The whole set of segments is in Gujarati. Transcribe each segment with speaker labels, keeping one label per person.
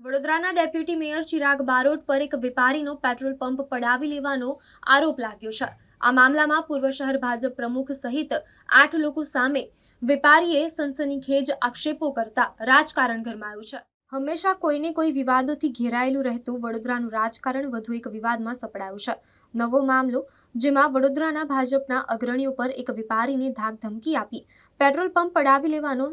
Speaker 1: વડોદરાના ડેપ્યુટી મેયર ચિરાગ બારોટ પર એક વેપારીનો પેટ્રોલ પંપ પડાવી લેવાનો આરોપ લાગ્યો છે. આ મામલામાં પૂર્વ શહેર ભાજપ પ્રમુખ સહિત આઠ લોકો સામે વેપારીએ સનસનીખેજ આક્ષેપો કરતા રાજકારણ ગરમાયું છે. હંમેશા કોઈને કોઈ વિવાદોથી ઘેરાયેલું રહેતું વડોદરાનું રાજકારણ વધુ એક વિવાદમાં સપડાયું છે. નવો મામલો, જેમાં વડોદરાના ભાજપના અગ્રણીઓ પર એક વેપારીને ધાક ધમકી આપી પેટ્રોલ પંપ પડાવી લેવાનો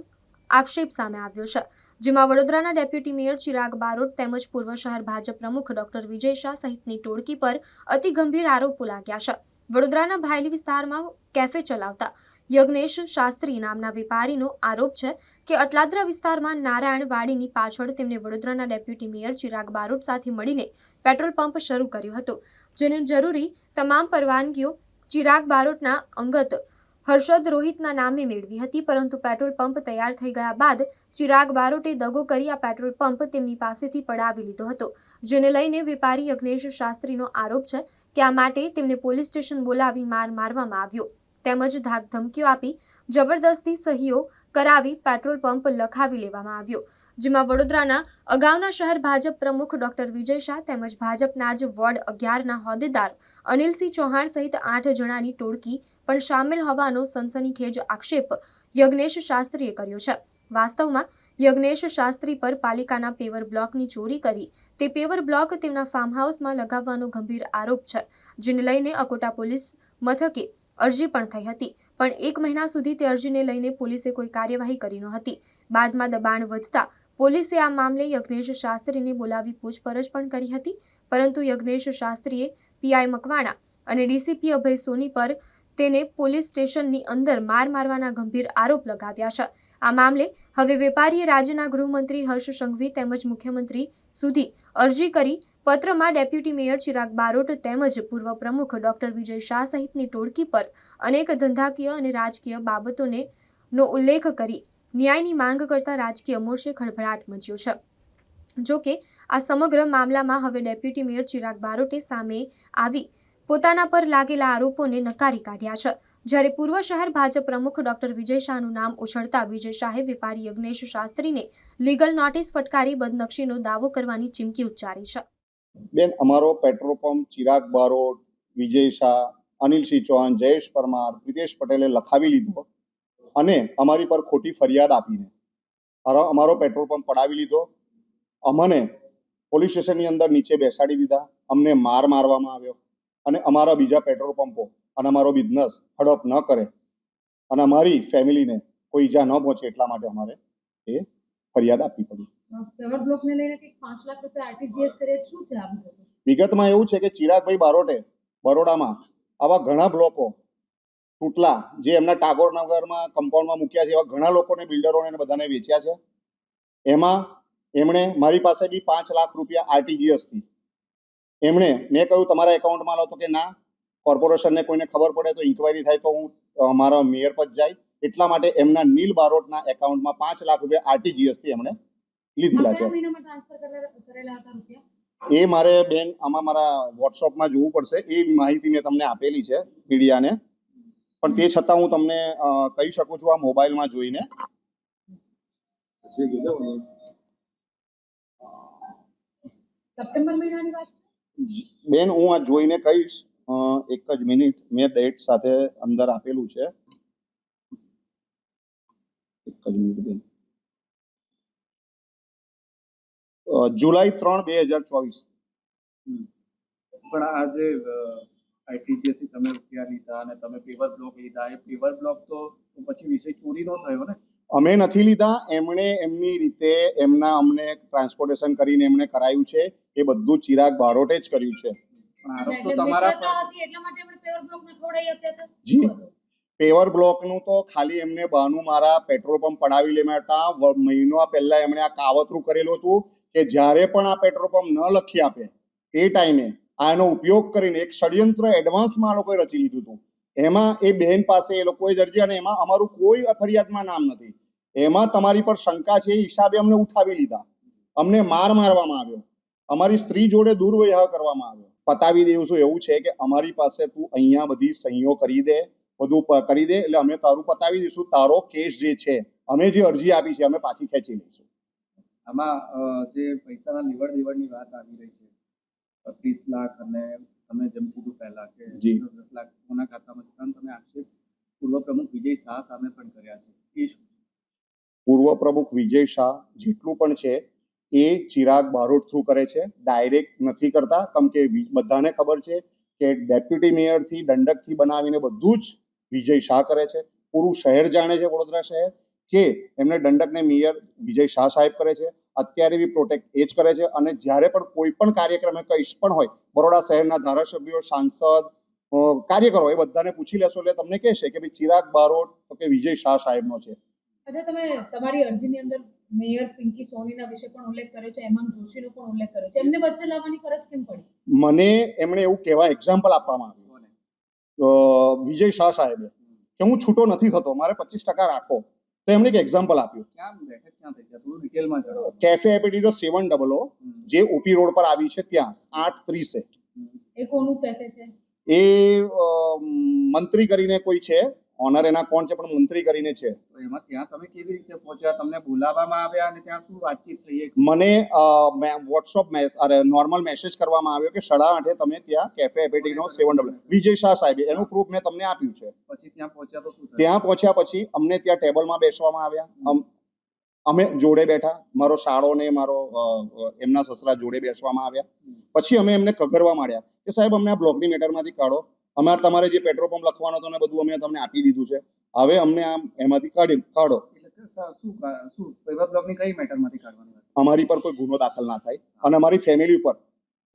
Speaker 1: આક્ષેપ સામે આવ્યો છે. જેમાં વડોદરાના ડેપ્યુટી મેયર ચિરાગ બારોટ તેમજ પૂર્વ શહેર ભાજપ પ્રમુખ ડોક્ટર વિજય શાહ સહિતની ટોળકી પર અતિ ગંભીર આરોપો લાગ્યા છે. વડોદરાના ભાયલી વિસ્તારમાં કેફે ચલાવતા યજ્ઞેશ શાસ્ત્રી નામના વેપારીનો આરોપ છે કે અટલાદરા વિસ્તારમાં નારાયણ વાડીની પાછળ તેમણે વડોદરાના ડેપ્યુટી મેયર ચિરાગ બારોટ સાથે મળીને પેટ્રોલ પંપ શરૂ કર્યો હતો. જેની જરૂરી તમામ પરવાનગીઓ ચિરાગ બારોટના અંગત હર્ષદ રોહિતના નામે મેળવી હતી, પરંતુ પેટ્રોલ પંપ તૈયાર થઈ ગયા બાદ ચિરાગ બારોટે દગો કરી આ પેટ્રોલ પંપ તેમની પાસેથી પડાવી લીધો હતો, જેને લઈને વેપારી યજ્ઞેશ શાસ્ત્રીનો આરોપ છે કે આ માટે તેમને પોલીસ સ્ટેશન બોલાવી માર મારવામાં આવ્યો. તેમજ ધાક ધમકીઓ આપી જબરદસ્તી સહીઓ કરાવી પેટ્રોલ પંપ લખાવી લેવામાં આવ્યો. જેમાં વડોદરાના અગાઉના શહેર ભાજપ પ્રમુખ ડોક્ટર વિજય શાહ તેમજ ભાજપના જ વોર્ડ અગિયારના હોદ્દેદાર અનિલસિંહ ચૌહાણ સહિત આઠ જણાની ટોળકી પણ સામેલ હોવાનો સનસનીખેજ આક્ષેપ યજ્ઞેશ શાસ્ત્રીએ કર્યો છે. વાસ્તવમાં યજ્ઞેશ શાસ્ત્રી પર પાલિકાના પેવર બ્લોકની ચોરી કરી તે પેવર બ્લોક તેમના ફાર્મ હાઉસમાં લગાવવાનો ગંભીર આરોપ છે, જેને લઈને અકોટા પોલીસ મથકે અરજી પણ થઈ હતી. પણ એક મહિના સુધી તે અરજીને લઈને પોલીસે કોઈ કાર્યવાહી કરી નહોતી બાદમાં દબાણ વધતા પોલીસે આ મામલે યજ્ઞેશ શાસ્ત્રીને બોલાવી પૂછપરછ પણ કરી હતી, પરંતુ યજ્ઞેશ શાસ્ત્રીએ પીઆઈ મકવાણા અને ડીસીપી અભય સોની પર તેને પોલીસ સ્ટેશનની અંદર માર મારવાના ગંભીર આરોપ લગાવ્યા છે. આ મામલે હવે વેપારીએ રાજ્યના ગૃહમંત્રી હર્ષ સંઘવી તેમજ મુખ્યમંત્રી સુધી અરજી કરી પત્રમાં ડેપ્યુટી મેયર ચિરાગ બારોટ તેમજ પૂર્વ પ્રમુખ ડોક્ટર વિજય શાહ સહિતની ટોળકી પર અનેક ધંધાકીય અને રાજકીય બાબતોને નો ઉલ્લેખ કરી ન્યાયની માંગ કરતા રાજકીય મોરચે ખળભળાટ મચ્યો છે. જો આ સમગ્ર મામલામાં હવે ડેપ્યુટી મેયર ચિરાગ બારોટે સામે આવી પોતાના પર લાગેલા આરોપોને નકારી કાઢ્યા છે. જ્યારે પૂર્વ શહેર ભાજપ પ્રમુખ ડોક્ટર વિજય શાહનું નામ ઉછળતા વિજય શાહે વેપારી યજ્ઞેશ શાસ્ત્રીને લીગલ નોટિસ ફટકારી બદનક્ષીનો દાવો કરવાની ચીમકી ઉચ્ચારી છે.
Speaker 2: બેન, અમારો પેટ્રોલ પંપ ચિરાગ બારોટ, વિજય શાહ, અનિલસિંહ ચૌહાણ, જયેશ પરમાર, પ્રિતેશ પટેલે લખાવી લીધો. અને અમારી પર ખોટી ફરિયાદ આપીને. અમારો પેટ્રોલ પંપ પડાવી લીધો. અમને પોલીસ સ્ટેશનની અંદર નીચે બેસાડી દીધા. અમને માર મારવામાં આવ્યો. અને અમારા બીજા પેટ્રોલ પંપો અને અમારો બિઝનેસ હડપ ન કરે. અને અમારી ફેમિલીને કોઈ ઈજા ન પહોંચે એટલા માટે અમારે એ ફરિયાદ આપવી પડી. વિગતમાં એવું છે કે ચિરાગભાઈ બારોટે બરોડામાં આવા ઘણા બ્લોકો તૂટલા જે એમના ટાગોર નગરમાં કમ્પાઉન્ડમાં મૂક્યા છે એવા ઘણા લોકોને બિલ્ડરોને ને બધાને વેચ્યા છે. એમાં એમણે મારી પાસે બી પાંચ લાખ રૂપિયા આરટીજીએસથી. એમણે મેં કહ્યું તમારા એકાઉન્ટમાં લો. તો કે ના કોર્પોરેશનને કોઈને ખબર પડે તો ઇન્કવાયરી થાય તો હું મારા મેયર પર જાય. એટલા માટે એમના નીલ બારોટના એકાઉન્ટમાં પાંચ લાખ રૂપિયા આરટીજીએસથી એમણે લીધેલા છે. એ મારે બેન આમાં મારા વોટ્સઅપમાં જોવું પડશે. એ માહિતી મેં તમને આપેલી છે મીડિયાને પણ તે છતાં હું તમને કહી શકું છું આ મોબાઈલમાં જોઈને.
Speaker 3: સપ્ટેમ્બર મહિનાની વાત છે?
Speaker 2: બેન હું આ જોઈને કહીશ. એક જ મિનિટ. મેં ડેટ સાથે અંદર આપેલું છે. એક જ મિનિટ બેન. જુલાઈ ત્રણ બે હજાર ચોવીસ.
Speaker 4: પણ આ જે આઈટીજીએસ તમે રૂપિયા લીધા અને તમે પેવર બ્લોક લીધા. એ પેવર બ્લોક તો પછી વિષય ચોરીનો થયો ને?
Speaker 2: અમે નથી લીધા. એમણે એમની રીતે એમના અમને ટ્રાન્સપોર્ટેશન કરીને એમણે કરાયું છે. એ બધું ચિરાગ બારોટે જ કર્યું છે.
Speaker 4: પણ આરોપ તો તમારા
Speaker 2: જી. પેવર બ્લોકનું તો ખાલી એમને બહાનું મારા પેટ્રોલ પંપ પડાવી લેવા હતા. મહિનો પહેલા એમણે આ કાવતરું કરેલું હતું કે જ્યારે પણ આ પેટ્રોલ પંપ ન લખી આપે એ ટાઈમે આનો ઉપયોગ કરીને એક ષડયંત્ર એડવાન્સમાં આ લોકોએ રચી લીધું હતું. એમાં એ બહેન પાસે એ લોકોએ અરજી અને એમાં અમારું કોઈ ફરિયાદમાં નામ નથી. એમાં તમારી પર શંકા છે એ હિસાબે અમને ઉઠાવી લીધા. અમને માર મારવામાં આવ્યો. અમારી સ્ત્રી જોડે દુર્વ્યવહાર કરવામાં આવ્યો. પતાવી દેવું છું એવું છે કે અમારી પાસે તું અહીંયા બધી સહીઓ કરી દે, બધું કરી દે એટલે અમે તારું પતાવી દઈશું. તારો કેસ જે છે, અમે જે અરજી આપી છે અમે પાછી ખેંચી લઈશું.
Speaker 4: આમાં જે પૈસાના લેવડ દેવડની વાત આવી રહી છે ત્રીસ લાખ અને તમે જેમ કીધું પહેલા કે. દસ લાખ કોના ખાતામાં જતા તમે આક્ષેપ પૂર્વ પ્રમુખ વિજય શાહ સામે પણ કર્યા છે. એ શું
Speaker 2: પૂર્વ પ્રમુખ વિજય શાહ જેટલું પણ છે એ ચિરાગ બારોટ થ્રુ કરે છે. ડાયરેક્ટ નથી કરતા કેમ કે બધાને ખબર છે કે ડેપ્યુટી મેયરથી દંડકથી બનાવીને બધું જ વિજય શાહ કરે છે. પૂરું શહેર જાણે છે વડોદરા શહેર કે એમને દંડકને મેયર વિજય શાહ સાહેબ કરે છે. અત્યારે બી પ્રોટેક્ટ એ જ કરે છે. અને જ્યારે પણ કોઈ પણ કાર્યક્રમ કંઈ પણ હોય બરોડા શહેરના ધારાસભ્યો સાંસદ કાર્યકરો એ બધાને પૂછી લેશો એટલે તમને કહેશે કે ભાઈ ચિરાગ બારોટ તો કે વિજય શાહ સાહેબનો છે.
Speaker 3: અચ્છા તમે તમારી અરજીની અંદર મેયર પિંકી સોનીના વિશે પણ ઉલ્લેખ કર્યો છે હેમાંગ જોશીનો પણ ઉલ્લેખ કર્યો છે. એમને વચ્ચે લાવવાની ફરજ કેમ પડી?
Speaker 2: મને એમણે એવું કહેવા એક્ઝામ્પલ આપવામાં આવ્યું. વિજય શાહ સાહેબે. કે હું છૂટો નથી થતો મારે પચીસ ટકા રાખો. તો એમણે એક એક્ઝામ્પલ આપ્યું.
Speaker 4: ક્યાં બેઠક ક્યાં થઈ ગયા થોડું ડિટેલમાં જણાવો.
Speaker 2: કેફે એપેટીનો સેવન ડબલ ઓ જે ઓપી રોડ પર આવી છે ત્યાં આઠ ત્રીસે.
Speaker 3: એ કોનું કેફે છે?
Speaker 2: એ મંત્રી કરીને કોઈ છે. ઓનર એના કોણ છે? પણ મંત્રી કરીને છે.
Speaker 4: તો એમાં ત્યાં તમે કેવી રીતે પહોંચ્યા? તમને બોલાવવામાં આવ્યા અને ત્યાં શું વાતચીત થઈ
Speaker 2: મને વોટ્સઅપ મેસ અરે નોર્મલ મેસેજ કરવામાં આવ્યો કે સાડા આઠે તમે ત્યાં કેફે એપેટીનો સેવન ડબલ વિજય શાહ સાહેબે એનું પ્રૂફ મેં તમને આપ્યું છે.
Speaker 4: પછી ત્યાં પહોંચ્યા તો શું
Speaker 2: ત્યાં પહોંચ્યા પછી અમને ત્યાં ટેબલમાં બેસવામાં આવ્યા. અમ- જોડે બેઠા. મારો શાળો ને મારો એમના સસરા જોડે બેસવામાં આવ્યા. પછી અમે એમને કગરવા માંડ્યા કે સાહેબ અમને આ બ્લોકની મેટરમાંથી કાઢો. અમારે તમારે જે પેટ્રોલ પંપ લખવાનો હતો ને બધું અમે તમને આપી દીધું છે. હવે અમને આમ એમાંથી કાઢી કાઢો.
Speaker 4: એટલે કે સ- શું શું પેપર કઈ મેટરમાંથી કાઢવાની
Speaker 2: અમારી પર કોઈ ગુનો દાખલ ના થાય અને અમારી ફેમિલી ઉપર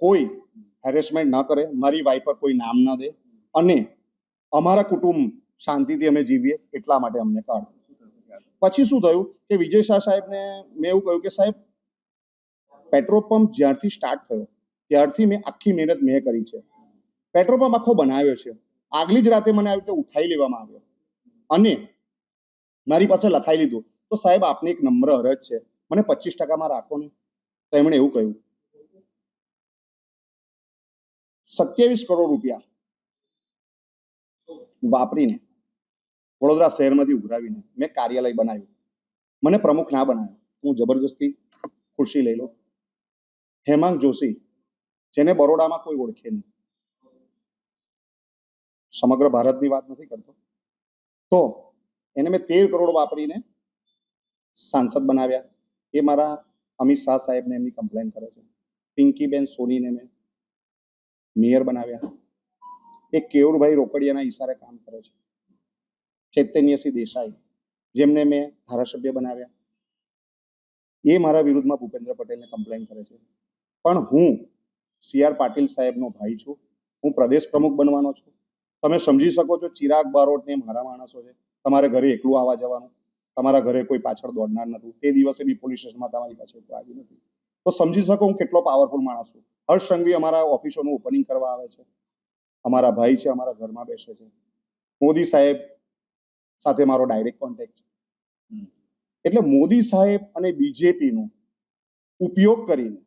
Speaker 2: કોઈ હેરેસમેન્ટ ના કરે મારી વાઈફ પર કોઈ નામ ના દે અને અમારા કુટુંબ શાંતિથી અમે જીવીએ એટલા માટે અમને કાઢો.
Speaker 4: પછી
Speaker 2: પછી શું થયું કે વિજય શાહ સાહેબને મેં એવું કહ્યું કે સાહેબ પેટ્રોલ પંપ જ્યારથી સ્ટાર્ટ થયો ત્યારથી મેં આખી મહેનત મેં કરી છે. પેટ્રોલ પંપ આખો બનાવ્યો છે. આગલી જ રાતે મને આવી રીતે ઉઠાઈ લેવામાં આવ્યો. અને મારી પાસે લખાઈ લીધું. તો સાહેબ, આપને એક નમ્ર અરજ છે. મને પચીસ ટકામાં રાખો ને. તો એમણે એવું કહ્યું. સત્યાવીસ કરોડ રૂપિયા વાપરીને વડોદરા શહેરમાંથી ઉઘરાવીને મેં કાર્યાલય બનાવ્યું. મને પ્રમુખ ના બનાવ્યો. હું જબરજસ્તી ખુરશી લઈ લો હેમાંગ જોશી, જેને બરોડામાં કોઈ ઓળખે નહીં. સમગ્ર ભારતની વાત નથી કરતો. તો એને મેં તેર કરોડ વાપરીને સાંસદ બનાવ્યા. એ મારા અમિત શાહ સાહેબને એમની કમ્પ્લેન કરે છે. પિંકીબેન સોનીને મેં મેયર બનાવ્યા. એ કેવુરભાઈ રોકડિયાના ઈશારે કામ કરે છે. ચૈતન્યસિંહ દેસાઈ, જેમને મેં ધારાસભ્ય બનાવ્યા. એ મારા વિરુદ્ધમાં ભૂપેન્દ્ર પટેલને કમ્પ્લેન કરે છે. પણ હું સી આર પાટીલ સાહેબનો ભાઈ છું. હું પ્રદેશ પ્રમુખ બનવાનો છું. તમે સમજી શકો છો ચિરાગ બારોટ ને મારા માણસો છે. તમારે ઘરે એકલું આવવા જવાનું. તમારા ઘરે કોઈ પાછળ દોડનાર નતું. તે દિવસે બી પોલીસ સ્ટેશનમાં તમારી પાસે કોઈ આવ્યું નથી. તો સમજી શકો હું કેટલો પાવરફુલ માણસ છું. હર્ષ સંઘવી અમારા ઓફિસોનું ઓપનિંગ કરવા આવે છે. અમારા ભાઈ છે, અમારા ઘરમાં બેસે છે. મોદી સાહેબ સાથે મારો ડાયરેક્ટ કોન્ટેક્ટ છે. એટલે મોદી સાહેબ અને બીજેપીનો ઉપયોગ કરીને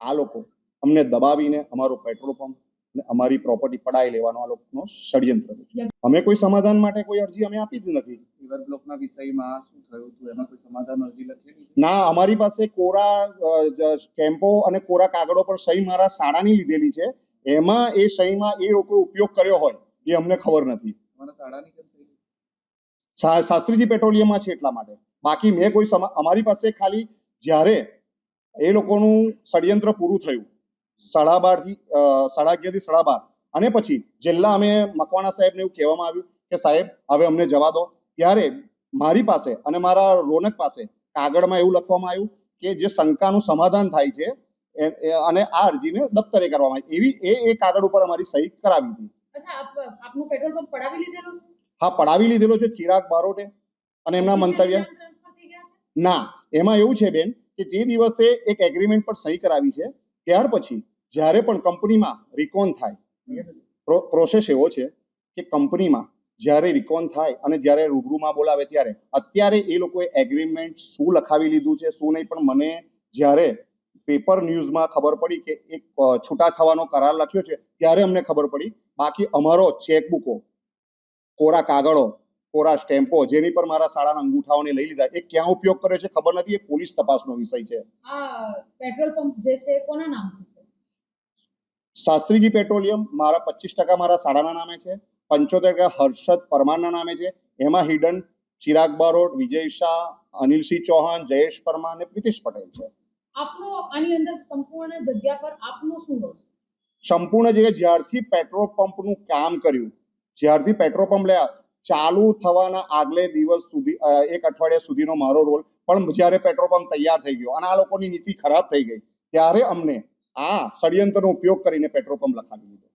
Speaker 2: આ લોકો અમને દબાવીને અમારો પેટ્રોલ પંપ અમારી પ્રોપર્ટી પડાવી લેવાનો આ લોકોનો ષડયંત્ર છે. અમે કોઈ સમાધાન માટે કોઈ અરજી અમે આપી જ નથી.
Speaker 4: રિવર બ્લોકના વિષયમાં શું થયું હતું? એમાં કોઈ સમાધાન અરજી લખેલી
Speaker 2: ના અમારી પાસે કોરા સ્ટેમ્પો અને કોરા કાગળો પર સહી મારા શાળાની લીધેલી છે. એમાં એ સહીમાં એ લોકો ઉપયોગ કર્યો હોય એ અમને ખબર નથી. શાસ્ત્રીજી પેટ્રોલિયમમાં છે એટલા માટે. બાકી મેં કોઈ અમારી પાસે ખાલી જ્યારે એ લોકોનું ષડયંત્ર પૂરું થયું સાડા બારથી સાડા અગિયારથી સાડા બાર અને પછી છેલ્લા અમે મકવાણા સાહેબને એવું કહેવામાં આવ્યું કે સાહેબ હવે અમને જવા દો. ત્યારે મારી પાસે અને મારા રોનક પાસે કાગળમાં એવું લખવામાં આવ્યું કે જે શંકાનું સમાધાન થાય છે અને આ અરજીને દફતરે કરવામાં આવી. એવી એ એ કાગળ ઉપર અમારી સહી કરાવી હતી.
Speaker 3: આપનું પેટ્રોલ પંપ પડાવી લીધેલું છે?
Speaker 2: હા પડાવી લીધેલો છે ચિરાગ બારોટે અને એમના મંતવ્ય ના એમાં એવું છે બેન કે જે દિવસે એક એગ્રીમેન્ટ પર સહી કરાવી છે ત્યાર પછી જ્યારે પણ કંપનીમાં રિકોન થાય પ્રોસેસ એવો છે કે કંપનીમાં જ્યારે રિકોન થાય અને જ્યારે રૂબરૂમાં બોલાવે ત્યારે, અત્યારે એ લોકોએ એગ્રીમેન્ટ શું લખાવી લીધું છે, શું નહીં, પણ મને જ્યારે પેપર ન્યૂઝમાં ખબર પડી કે એક છૂટા થવાનો કરાર લખ્યો છે, ત્યારે અમને ખબર પડી, બાકી અમારો ચેકબુકો કોરા કાગળો કોરા સ્ટેમ્પો જેની પર મારા શાળાના અંગૂઠાઓને લઈ લીધા. એ ક્યાં ઉપયોગ કર્યો છે ખબર નથી. એ પોલીસ તપાસનો વિષય છે.
Speaker 3: આ પેટ્રોલ પંપ જે છે કોના નામથી
Speaker 2: શાસ્ત્રીજી પેટ્રોલિયમ મારા પચીસ ટકા મારા શાળાના નામે છે. પંચોતેર ટકા હર્ષદ પરમારના નામે છે. એમાં હિડન ચિરાગ બારોટ વિજય શાહ અનિલસિંહ ચૌહાણ જયેશ પરમાર અને પ્રિતિશ પટેલ છે.
Speaker 3: આપનો આની અંદર સંપૂર્ણ જગ્યા પર આપનો શું રોલ
Speaker 2: સંપૂર્ણ જગ્યા જ્યારથી પેટ્રોલ પંપનું કામ કર્યું જ્યારથી પેટ્રોલ પંપ લ્યા ચાલુ થવાના આગલે દિવસ સુધી એક અઠવાડિયા સુધીનો મારો રોલ. પણ જ્યારે પેટ્રોલ પંપ તૈયાર થઈ ગયો અને આ લોકોની નીતિ ખરાબ થઈ ગઈ, ત્યારે અમને આ ષડયંત્રનો ઉપયોગ કરીને પેટ્રોલ પંપ લખાવી દીધો.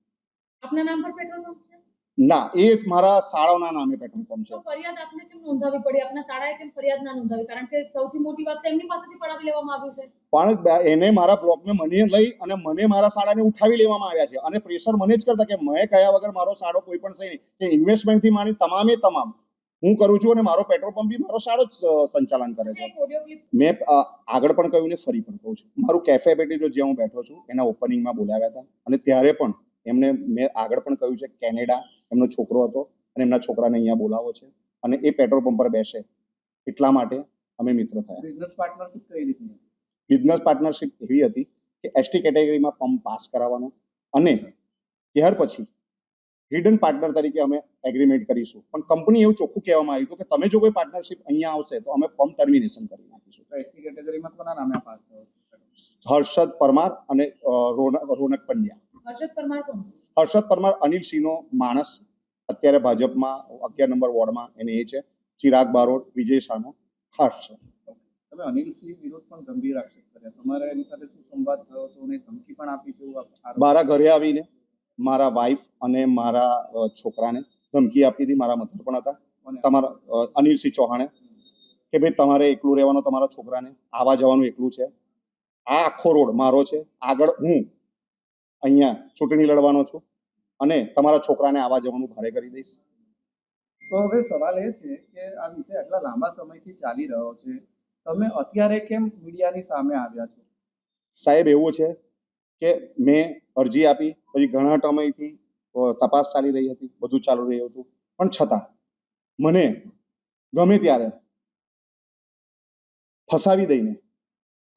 Speaker 3: આપના નામ પર પેટ્રોલ પંપ છે?
Speaker 2: ના એ મારા શાળાના નામે પેટ્રોલ પંપ છે.
Speaker 3: ફરિયાદ આપને કેમ નોંધાવી પડી? આપના શાળાએ કેમ ફરિયાદ ના નોંધાવી? કારણ કે સૌથી મોટી વાત તો એમની પાસેથી પડાવી લેવામાં આવી છે.
Speaker 2: પણ એને મારા બ્લોકને મને લઈ અને મને મારા શાળાને ઉઠાવી લેવામાં આવ્યા છે. અને પ્રેશર મને જ કરતા કે મેં કયા વગર મારો શાળો કોઈ પણ સહી નહીં. કે ઇન્વેસ્ટમેન્ટથી માની તમામે તમામ. હું કરું છું અને મારો પેટ્રોલ પંપ બી મારો શાળો જ સંચાલન કરે છે. મેં આગળ પણ કહ્યું ને ફરી પણ કહું છું. મારું કેફે પેટીનો જ્યાં હું બેઠો છું એના ઓપનિંગમાં બોલાવ્યા હતા. અને ત્યારે પણ એમને મેં આગળ પણ કહ્યું છે કેનેડા એમનો છોકરો હતો અને એમના છોકરાને અહીંયા બોલાવો છે અને એ પેટ્રોલ પંપ પર બેસે. એટલા માટે અમે મિત્ર થયા.
Speaker 4: બિઝનેસ પાર્ટનરશિપ કઈ રીતની હતી?
Speaker 2: બિઝનેસ પાર્ટનરશિપ એવી હતી કે એસટી કેટેગરીમાં પંપ પાસ કરાવવાનો અને ત્યાર પછી હિડન પાર્ટનર તરીકે અમે એગ્રીમેન્ટ કરીશું. પણ કંપની એવું ચોખ્ખું કહેવામાં આવ્યું હતું કે તમે જો કોઈ પાર્ટનરશિપ અહીંયા આવશે તો અમે પંપ ટર્મિનેશન કરી નાખીશું.
Speaker 4: એસટી કેટેગરીમાં કોના નામે પાસ થયો?
Speaker 2: હર્ષદ પરમાર અને રોનક પંડ્યા.
Speaker 3: હર્ષદ પરમાર
Speaker 2: અનિલ સિંહ નો સિંહનો માણસ. અત્યારે ભાજપમાં અગિયાર નંબર વોર્ડમાં એને એ છે. ચિરાગ બારોટ વિજય શાહનો ખાસ છે.
Speaker 4: તમે અનિલસિંહ વિરુદ્ધ પણ ગંભીર આક્ષેપ કર્યા. તમારે એની સાથે શું સંવાદ થયો હતો? અને ધમકી પણ આપી છે એવું
Speaker 2: મારા ઘરે આવીને મારા વાઈફ અને મારા છોકરાને ધમકી આપી હતી. મારા મધર પણ હતા. તમારા અનિલસિંહ ચૌહાણે. કે ભાઈ તમારે એકલું રહેવાનું તમારા છોકરાને આવા જવાનું એકલું છે. આ આખો રોડ મારો છે. આગળ હું અહીંયા ચૂંટણી લડવાનો છું અને તમારા છોકરાને આવા જવાનું ભારે કરી દઈશ.
Speaker 4: તો હવે સવાલ એ છે કે આ વિષય આટલા લાંબા સમયથી ચાલી રહ્યો છે. તમે અત્યારે કેમ મીડિયાની સામે આવ્યા છો?
Speaker 2: સાહેબ એવું છે કે મેં અરજી આપી પછી ઘણા સમયથી તપાસ ચાલી રહી હતી બધું ચાલુ રહ્યું હતું. પણ છતાં મને ગમે ત્યારે ફસાવી દઈને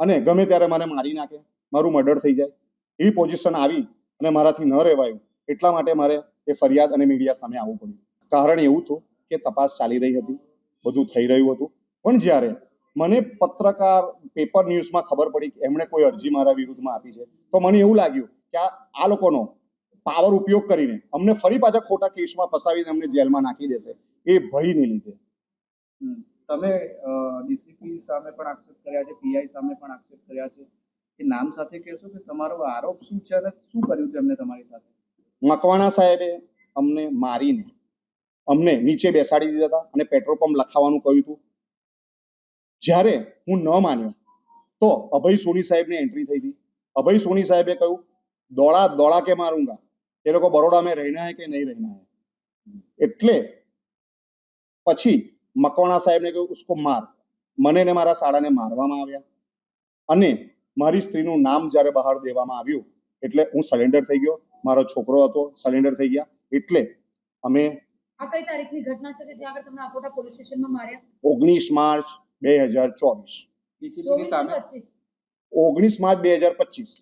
Speaker 2: અને ગમે ત્યારે મને મારી નાખે મારું મર્ડર થઈ જાય. એવી પોઝિશન આવી અને મારાથી ન રહેવાયું, એટલા માટે મારે એ ફરિયાદ અને મીડિયા સામે આવવું પડ્યું. કારણ એવું હતું કે તપાસ ચાલી રહી હતી, બધું થઈ રહ્યું હતું. પણ જ્યારે મને પત્રકાર પેપર ન્યૂઝમાં ખબર પડી કે એમણે કોઈ અરજી મારા વિરુદ્ધમાં આપી છે, તો મને એવું લાગ્યું કે આ આ લોકોનો પાવર ઉપયોગ કરીને અમને ફરી પાછા ખોટા કેસમાં ફસાવીને અમને જેલમાં નાખી દેશે, એ ભયને લીધે.
Speaker 4: તમે ડીસીપી સામે પણ આક્ષેપ કર્યા છે પીઆઈ સામે પણ આક્ષેપ કર્યા છે. એ નામ સાથે કહેશો કે તમારો આરોપ શું છે અને શું કર્યું છે એમને તમારી સાથે?
Speaker 2: મકવાણા સાહેબે અમને મારીને અમને નીચે બેસાડી દીધા હતા અને પેટ્રોલ પંપ લખાવાનું કહ્યું હતું. જ્યારે હું ન માન્યો તો અભય સોની સાહેબની એન્ટ્રી થઈ હતી. અભય સોની સાહેબે કહ્યું, દોડા દોડા કે મારુંગા? એ લોકો બરોડા મેં રહેના હે કે નહીં રહેના હે? એટલે પછી મકવાણા સાહેબને કહ્યું, ઉસકો માર. મને ને મારા સાળાને મારવામાં આવ્યા અને મારી સ્ત્રીનું નામ જ્યારે બહાર દેવામાં આવ્યું એટલે હું સરેન્ડર થઈ ગયો. મારો છોકરો હતો સરેન્ડર થઈ ગયા. એટલે અમે
Speaker 3: આ કઈ તારીખની ઘટના છે કે જ્યાં આગળ તમને આકોટા પોલીસ સ્ટેશનમાં માર્યા?
Speaker 2: ઓગણીસ માર્ચ બે હજાર ચોવીસ. ઓગણીસ માર્ચ બે હજાર પચીસ.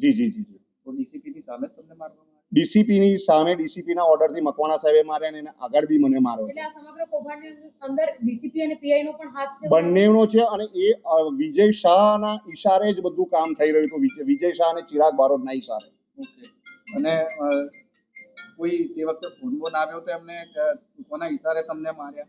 Speaker 2: જી જી જી.
Speaker 4: ડીસીપીની સામે તમને મારવામાં?
Speaker 2: ડીસીપીની સામે ડીસીપીના ઓર્ડરથી મકવાણા સાહેબે માર્યા અને આગળ બી મને માર્યો.
Speaker 3: એટલે આ સમગ્ર કૌભાંડની અંદર ડીસીપી અને પીઆઈ નો પણ હાથ છે?
Speaker 2: બંનેનો છે અને એ વિજય શાહના ઈશારે જ બધું કામ થઈ રહ્યું હતું. વિજય- શાહ અને ચિરાગ બારોટના ઈશારે.
Speaker 4: ઓકે. અને કોઈ તે વખતે ફોન બોન આવ્યો તો એમને કોના ઈશારે તમને માર્યા?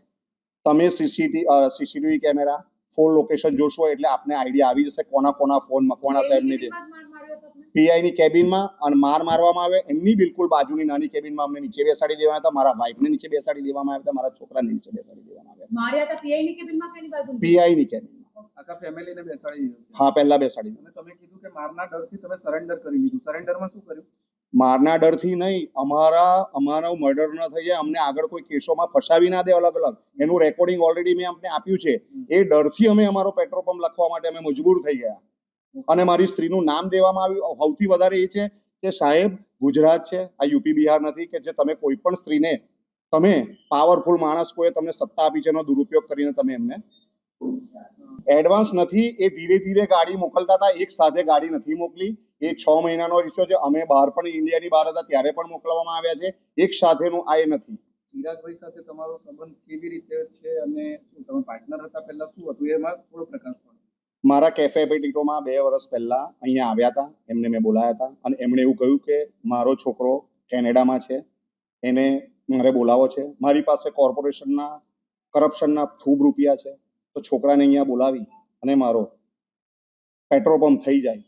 Speaker 2: તમે CCTV CCTV camera? Phone location જોશો એટલે આપને આઈડિયા આવી જશે કોના કોના ફોન મકવાણા સાહેબની જે
Speaker 3: કેબિનમાં જ માર માર્યો હતો તમને?
Speaker 2: પીઆઈ ની કેબિનમાં અને માર મારવામાં આવે એમની બિલકુલ બાજુની નાની કેબિનમાં અમને નીચે બેસાડી દેવામાં આવ્યા હતા. મારા વાઇફને નીચે બેસાડી દેવામાં આવ્યા હતા. મારા છોકરાને નીચે બેસાડી દેવામાં આવ્યા
Speaker 3: માર્યા હતા પીઆઈ ની કેબિનમાં કે એની
Speaker 2: પીઆઈ ની કેબિનમાં
Speaker 4: આખા ફેમિલીને બેસાડી દીધું.
Speaker 2: હા પહેલા બેસાડી
Speaker 4: અને તમે કીધું કે મારના ડરથી તમે સરેન્ડર કરી લીધું. સરેન્ડરમાં શું કર્યું?
Speaker 2: મારના ડરથી નહીં, અમારા, અમારો મર્ડર ન થઈ જાય, અમને આગળ કોઈ કેસોમાં ફસાવી ના દે અલગ અલગ. એનું રેકોર્ડિંગ ઓલરેડી મેં અમને આપ્યું છે. એ ડરથી અમે અમારો પેટ્રોલ પંપ લખવા માટે અમે મજબૂર થઈ ગયા. અને મારી સ્ત્રીનું નામ દેવામાં આવ્યું. સૌથી વધારે એ છે કે સાહેબ, ગુજરાત છે, આ યુપી, બિહાર નથી કે જે તમે કોઈ પણ સ્ત્રીને, તમે પાવરફુલ માણસ કોઈ તમને સત્તા આપી છે એનો દુરુપયોગ કરીને તમે એમને એડવાન્સ નથી એ ધીરે ધીરે ગાડી મોકલતા હતા એક સાથે ગાડી નથી મોકલી. એ છ મહિનાનો રિશ્યો છે અમે બહાર પણ ઇન્ડિયાની બહાર હતા ત્યારે પણ મોકલવામાં આવ્યા છે. એક સાથેનું આ એ નથી.
Speaker 4: ચિરાગભાઈ સાથે તમારો સંબંધ કેવી રીતે છે અને શું તમે પાર્ટનર હતા પહેલા શું હતું? એમાં થોડો પ્રકાશ પાડો.
Speaker 2: મારા કેફે એપેટિટોમાં બે વર્ષ પહેલા અહીંયા આવ્યા હતા એમને મેં બોલાયા હતા અને એમણે એવું કહ્યું કે મારો છોકરો કેનેડામાં છે એને મારે બોલાવો છે. મારી પાસે કોર્પોરેશનના કરપ્શનના ખૂબ રૂપિયા છે. તો છોકરાને અહીંયા બોલાવી અને મારો પેટ્રોલ પંપ થઈ જાય.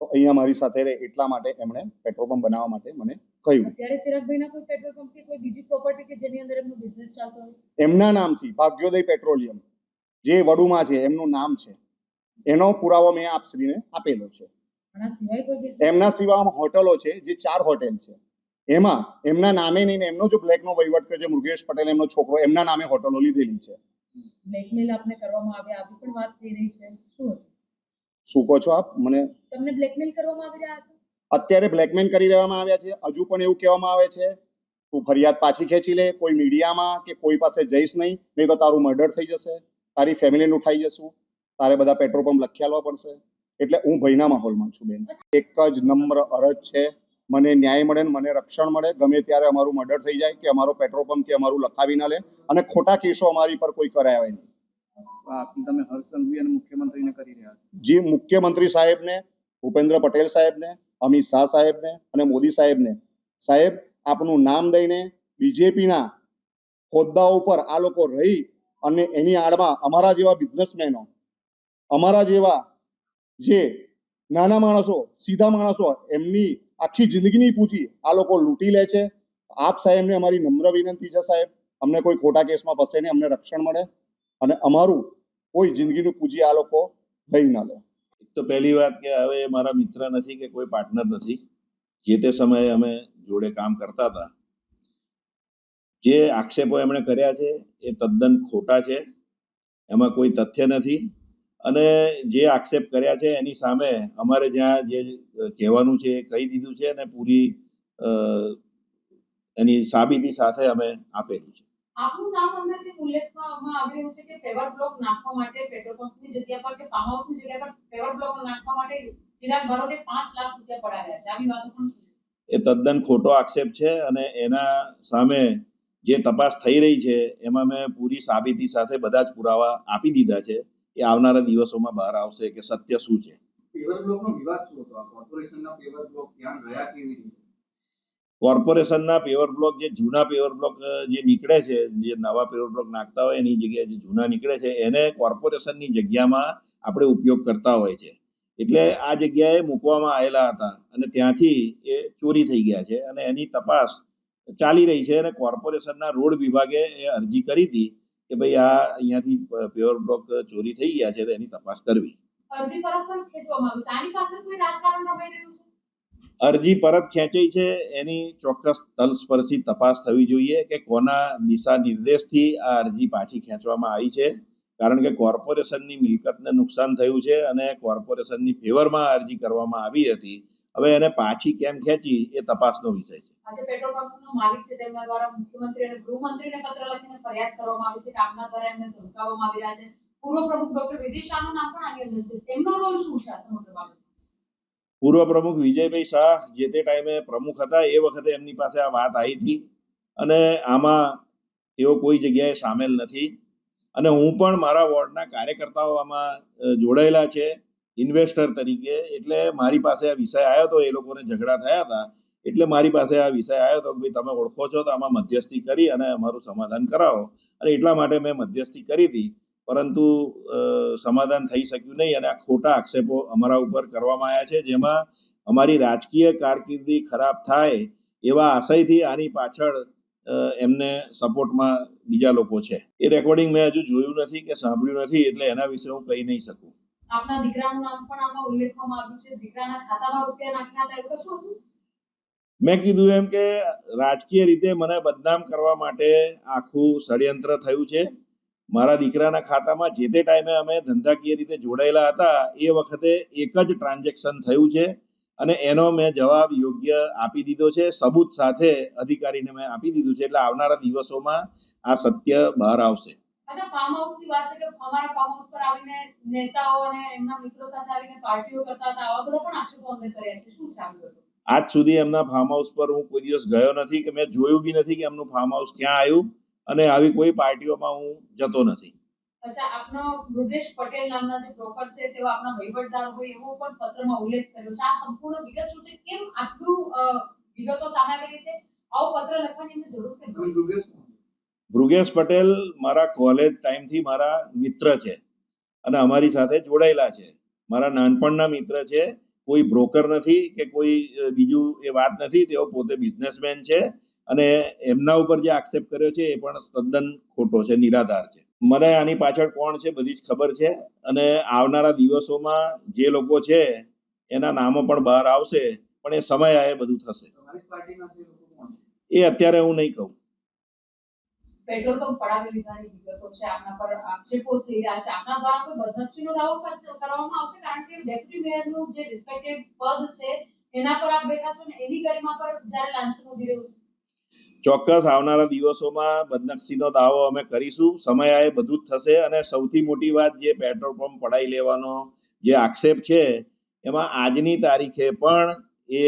Speaker 2: તો અહીંયા મારી સાથે રહે એટલા માટે એમણે પેટ્રોલ પંપ બનાવવા માટે મને કહ્યું.
Speaker 3: અત્યારે ચિરાગભાઈના કોઈ પેટ્રોલ પંપ કે કોઈ બીજી પ્રોપર્ટી કે જેની અંદર એમનો બિઝનેસ ચાલતો હોય?
Speaker 2: એમના નામથી ભાગ્યોદય પેટ્રોલિયમ જે વડુમાં છે એમનું નામ છે. એનો પુરાવો મેં આપશ્રીને આપેલો છે? એમના સિવાય હોટલો છે જે ચાર હોટેલ છે. એમાં એમના નામે નહીં એમનો જો બ્લેકનો વહીવટ કર્યો છે મૃગેશ પટેલ એમનો છોકરો એમના નામે હોટલો લીધેલી છે.
Speaker 3: બ્લેકમેલ આપને કરવામાં આવે આવી પણ વાત થઈ રહી છે. શું
Speaker 2: શું કહો છો આપ? મને
Speaker 3: તમને બ્લેકમેલ કરવામાં આવી રહ્યા હતા?
Speaker 2: અત્યારે બ્લેકમેલ કરી રહેવામાં આવ્યા છે. હજુ પણ એવું કહેવામાં આવે છે. તું ફરિયાદ પાછી ખેંચી લે કોઈ મીડિયામાં કે કોઈ પાસે જઈશ નહીં નહીં તો તારું મર્ડર થઈ જશે તારી ફેમિલીને ઉઠાઈ જશું. તારે બધા પેટ્રોલ પંપ લખ્યા આલવા પડશે. એટલે હું ભયના માહોલમાં છું બેન. એક જ નમ્ર અરજ છે. મને ન્યાય મળે ને મને રક્ષણ મળે ગમે ત્યારે અમારું મર્ડર થઈ જાય કે અમારો પેટ્રોલ પંપ કે અમારું લખાવી ના લે. અને ખોટા કેસો અમારી પર કોઈ કરાવે નહીં.
Speaker 4: તમે હર્ષ સંઘવી અને મુખ્યમંત્રીને કરી રહ્યા છો.
Speaker 2: જે મુખ્યમંત્રી સાહેબને ભૂપેન્દ્ર પટેલ સાહેબને અમિત શાહ સાહેબને અને મોદી સાહેબને. સાહેબ આપનું નામ દઈને બીજેપીના હોદ્દાઓ ઉપર આ લોકો રહી અને એની આડમાં અમારા જેવા બિઝનેસમેનો અમારા જેવા જે નાના માણસો સીધા માણસો એમની આખી જિંદગીની પૂંજી આ લોકો લૂંટી લે છે. આપ સાહેબને અમારી નમ્ર વિનંતી છે સાહેબ. અમને કોઈ ખોટા કેસમાં ફસે નહીં. અમને રક્ષણ મળે. અને અમારું કોઈ જિંદગીનું પૂંજી આ લોકો લઈ ન લે.
Speaker 5: એક તો પહેલી વાત કે હવે મારા મિત્ર નથી કે કોઈ પાર્ટનર નથી. જે તે સમયે અમે જોડે કામ કરતા હતા. જે આક્ષેપો એમણે કર્યા છે એ તદ્દન ખોટા છે. એમાં કોઈ તથ્ય નથી. અને જે આક્ષેપ કર્યા છે એની સામે અમારે જ્યાં જે કહેવાનું છે એ કહી દીધું છે અને પૂરી એની સાબિતી સાથે અમે આપેલું છે.
Speaker 3: આપનું નામ અંદરથી ઉલ્લેખમાં આવી રહ્યું છે કે પેવર બ્લોક નાખવા માટે પેટ્રોલ પંપની જગ્યા પર કે ફાર્મ હાઉસની જગ્યા પર પેવર બ્લોક નાખવા માટે ચિરાગ બારોટે પાંચ લાખ રૂપિયા પડાવ્યા છે. આવી વાતો પણ
Speaker 5: એ તદ્દન ખોટો આક્ષેપ છે અને એના સામે જે તપાસ થઈ રહી છે એમાં મેં પૂરી સાબિતી સાથે બધા જ પુરાવા આપી દીધા છે. એ આવનારા દિવસોમાં બહાર આવશે કે સત્ય શું છે?
Speaker 4: કોર્પોરેશનના પેવર બ્લોક
Speaker 5: જે જૂના પેવર બ્લોક જે નીકળે છે જે નવા પેવર બ્લોક નાખતા હોય એની જગ્યાએ જે જૂના નીકળે છે એને કોર્પોરેશનની જગ્યામાં આપણે ઉપયોગ કરતા હોય છે. એટલે આ જગ્યાએ મૂકવામાં આવેલા હતા અને ત્યાંથી એ ચોરી થઈ ગયા છે અને એની તપાસ ચાલી રહી છે અને કોર્પોરેશનના રોડ વિભાગે એ અરજી કરી હતી કે ભાઈ આ અહીંયાથી પ્યોર બ્લોક ચોરી થઈ ગયા છે તો એની તપાસ કરવી.
Speaker 3: અરજી પરત
Speaker 5: ખેંચાઈ છે. એની ચોક્કસ તલસ્પર્શી તપાસ થવી જોઈએ કે કોના દિશા નિર્દેશથી આ અરજી પાછી ખેંચવામાં આવી છે. કારણ કે કોર્પોરેશનની મિલકતને નુકસાન થયું છે અને કોર્પોરેશનની ફેવરમાં અરજી કરવામાં આવી હતી. હવે એને પાછી કેમ ખેંચી એ તપાસનો વિષય છે.
Speaker 3: આજે પેટ્રોલ પંપનો માલિક છે તેમના દ્વારા મુખ્યમંત્રી અને ગૃહમંત્રીને પત્ર લખીને ફરિયાદ કરવામાં આવી છે. કે આપના દ્વારા એમને ધમકાવવામાં આવી રહ્યા છે. પૂર્વ પ્રમુખ ડોક્ટર વિજય શાહનું નામ પણ આની અંદર છે. તેમનો રોલ શું છે આ સમગ્ર બાબતે
Speaker 5: પૂર્વ પ્રમુખ વિજયભાઈ શાહ જે તે ટાઈમે પ્રમુખ હતા, એ વખતે એમની પાસે આ વાત આવી હતી અને આમાં તેઓ કોઈ જગ્યાએ સામેલ નથી. અને હું પણ મારા વોર્ડના કાર્યકર્તાઓ આમાં જોડાયેલા છે. ઇન્વેસ્ટર તરીકે. એટલે મારી પાસે આ વિષય આવ્યો હતો એ લોકોને ઝઘડા થયા હતા. એટલે મારી પાસે આ વિષય આવ્યો હતો કે ભાઈ તમે ઓળખો છો તો આમાં મધ્યસ્થી કરી અને અમારું સમાધાન કરાવો. અને એટલા માટે મેં મધ્યસ્થી કરી હતી પરંતુ સમાધાન થઈ શક્યું નહીં અને આ ખોટા આક્ષેપો અમારા ઉપર કરવામાં આવ્યા છે, જેમાં અમારી રાજકીય કારકિર્દી ખરાબ થાય એવા આશયથી આની પાછળ એમને સપોર્ટમાં બીજા લોકો છે. એ રેકોર્ડિંગ મેં હજુ જોયું નથી કે સાંભળ્યું નથી, એટલે એના વિશે હું કહી નહીં શકું.
Speaker 3: આપના દીકરાનું નામ પણ આમાં ઉલ્લેખવામાં આવ્યું છે. દીકરાના ખાતામાં રૂપિયા નાખ્યા હતા, એવું કશું હતું?
Speaker 5: મેં કીધું એમ કે રાજકીય રીતે મને બદનામ કરવા માટે આખું ષડયંત્ર થયું છે. મારા દીકરાના ખાતામાં જે તે ટાઈમે અમે ધંધાકીય રીતે જોડાયેલા હતા, એ વખતે એક જ ટ્રાન્ઝેક્શન થયું છે અને એનો મેં જવાબ યોગ્ય આપી દીધો છે. સબૂત સાથે અધિકારીને મેં આપી દીધું છે. એટલે આવનારા દિવસોમાં આ સત્ય બહાર આવશે.
Speaker 3: નેતાઓ અને એમના મિત્રો સાથે આવીને પાર્ટીઓ કરતા હતા, આવા બધા પણ આક્ષેપો અમે કર્યા છે. શું વિગતો
Speaker 5: આજ સુધી એમના ફાર્મ હાઉસ પર હું કોઈ દિવસ ગયો નથી કે મેં જોયું બી નથી કે એમનું ફાર્મ હાઉસ ક્યાં આવ્યું અને આવી કોઈ પાર્ટીઓમાં હું જતો નથી.
Speaker 3: અચ્છા આપનો મૃગેશ પટેલ નામના જે બ્રોકર છે તેઓ આપના વહીવટદાર હોય એવો પણ પત્રમાં ઉલ્લેખ કર્યો છે. આ સંપૂર્ણ વિગત શું છે? કેમ આટલું વિગતો સામે આવેલી છે? આવો પત્ર લખવાની જરૂર કેમ પડી?
Speaker 5: ભૃગેશ પટેલ મારા કોલેજ ટાઈમથી મારા મિત્ર છે અને અમારી સાથે જોડાયેલા છે. મારા નાનપણના મિત્ર છે કોઈ બ્રોકર નથી કે કોઈ બીજું એ વાત નથી તેઓ પોતે બિઝનેસમેન છે અને એમના ઉપર જે આક્ષેપ કર્યો છે એ પણ તદ્દન ખોટો છે નિરાધાર છે. મને આની પાછળ કોણ છે બધી જ ખબર છે અને આવનારા દિવસોમાં જે લોકો છે એના નામો પણ બહાર આવશે પણ એ સમય આ બધું થશે. એ અત્યારે હું નહીં કહું.
Speaker 3: પેટ્રોલ પંપ પડાવી લીધાની વિગતો છે. આપના પર આક્ષેપો થઈ રહ્યા છે. આપના દ્વારા કોઈ બદનક્ષીનો દાવો કરવામાં આવશે? કારણ કે ડેપ્યુટી મેયરનું જે રિસ્પેક્ટેડ પદ છે, એના પર આપ બેઠા છો ને, એની ગરિમા પર જ્યારે લાંછન ઊભી રહ્યું છે.
Speaker 5: ચોક્કસ આવનારા દિવસોમાં બદનક્ષીનો દાવો અમે કરીશું. સમય આવે બધું જ થશે અને સૌથી મોટી વાત જે પેટ્રોલ પંપ પડાઈ લેવાનો જે આક્ષેપ છે, એમાં આજની તારીખે પણ એ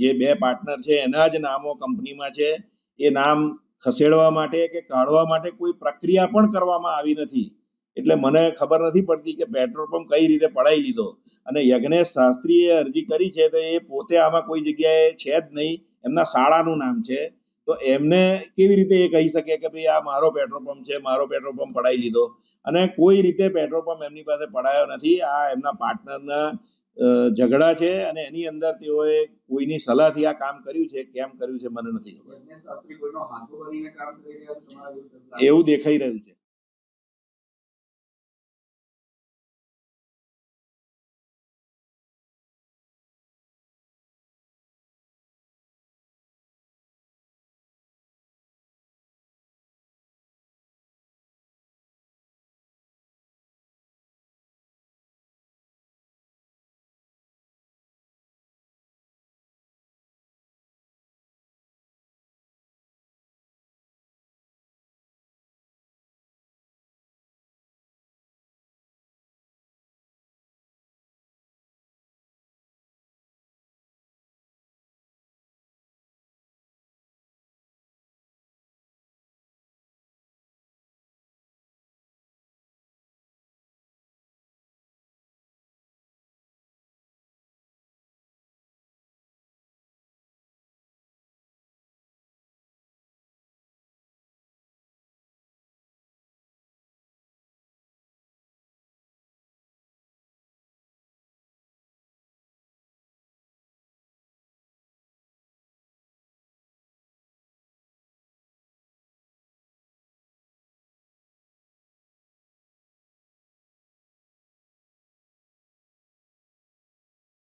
Speaker 5: જે બે પાર્ટનર છે, એના જ નામો કંપનીમાં છે. એ નામ ખસેડવા માટે કે કાઢવા માટે કોઈ પ્રક્રિયા પણ કરવામાં આવી નથી. એટલે મને ખબર નથી પડતી કે પેટ્રોલ પંપ કઈ રીતે પડાઈ લીધો. અને યજ્ઞેશ શાસ્ત્રીએ અરજી કરી છે તો એ પોતે આમાં કોઈ જગ્યાએ છે જ નહીં. એમના શાળાનું નામ છે. તો એમને કેવી રીતે એ કહી શકે કે ભાઈ આ મારો પેટ્રોલ પંપ છે, મારો પેટ્રોલ પંપ પડાઈ લીધો? અને કોઈ રીતે પેટ્રોલ પંપ એમની પાસે પડાયો નથી. આ એમના પાર્ટનરના ઝઘડા છે અને એની અંદર તેઓએ કોઈની સલાહથી આ કામ કર્યું છે કેમ કર્યું છે મને નથી ખબર. એવું દેખાઈ રહ્યું છે.